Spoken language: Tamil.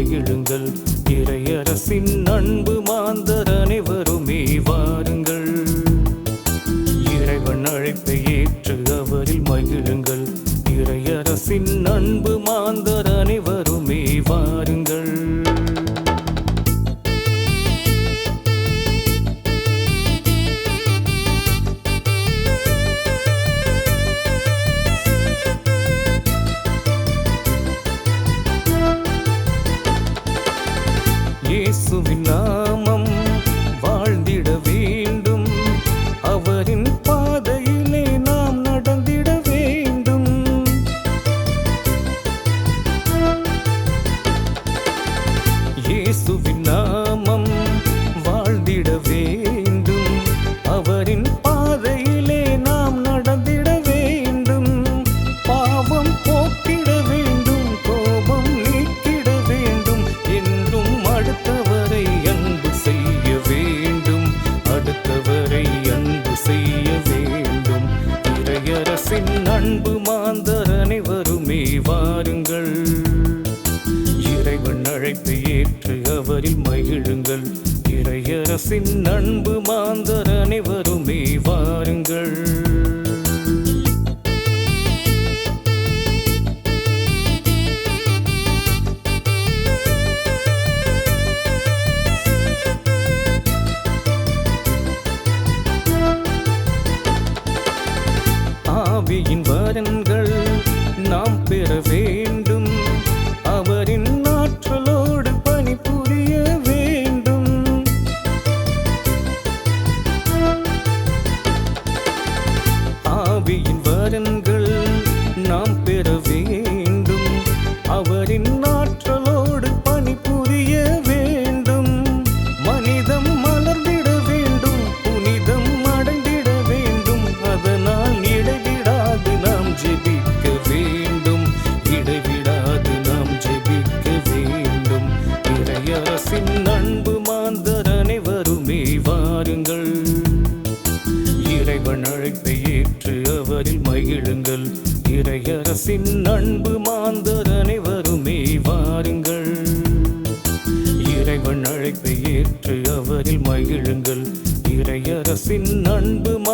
வாயிழுங்கள் இறையரசின் அன்பு மாந்தர் அனைவருமே வாருங்கள். இறைவன் அழைப்பை ஏற்று அவரில் மகிழுங்கள் இறையரசின் அன்பு மாந்தர் இயேசுவின் இறையரசின் அன்பு மாந்தர் அனைவருமே வாருங்கள். இறைவன் அழைப்பை ஏற்று அவரில் மகிழுங்கள். இறையரசின் அன்பு மாந்தர் அனைவருமே வாருங்கள். வரன்கள் நாம் பெற வேண்டும். அவரின் ஆற்றலோடு பணிபுரிய வேண்டும். ஆவியின் வரன்கள் மகிழுங்கள் இறையரசின் அன்பு மாந்தர் அனைவருமே வாருங்கள். இறைவன் அழைப்பை ஏற்று அவரில் மகிழுங்கள். இறையரசின் அன்பு மா